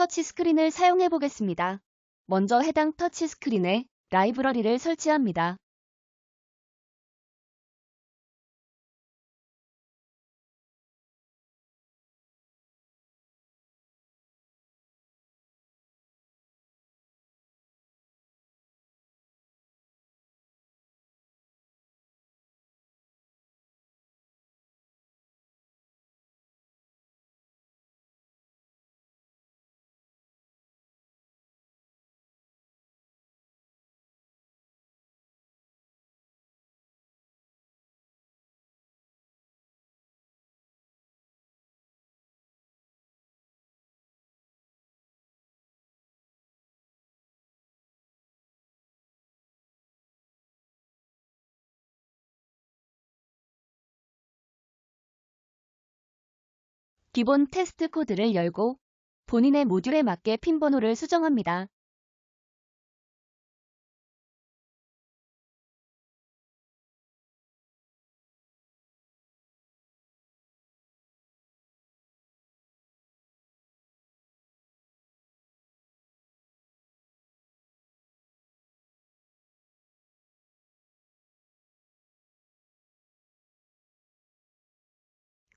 터치스크린을 사용해 보겠습니다. 먼저 해당 터치스크린에 라이브러리를 설치합니다. 기본 테스트 코드를 열고 본인의 모듈에 맞게 핀 번호를 수정합니다.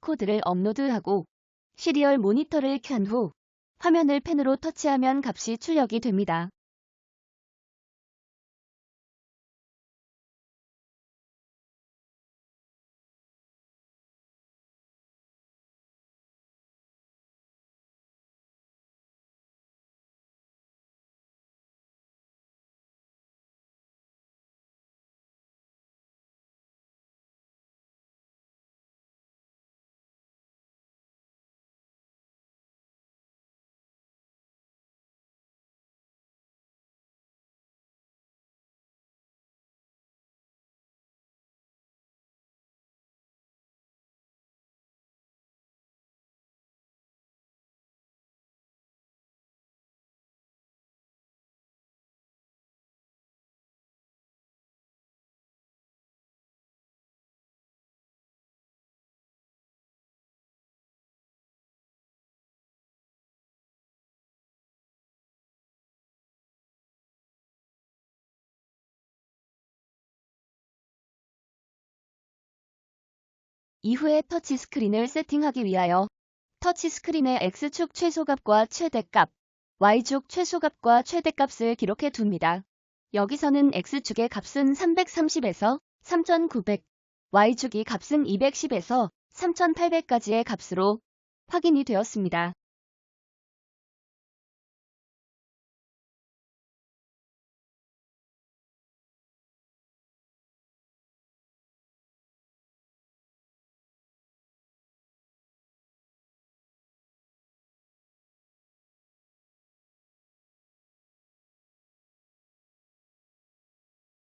코드를 업로드하고 시리얼 모니터를 켠 후 화면을 펜으로 터치하면 값이 출력이 됩니다. 이후에 터치 스크린을 세팅하기 위하여 터치 스크린의 X축 최소값과 최대값, Y축 최소값과 최대값을 기록해 둡니다. 여기서는 X축의 값은 330에서 3900, Y축이 값은 210에서 3800까지의 값으로 확인이 되었습니다.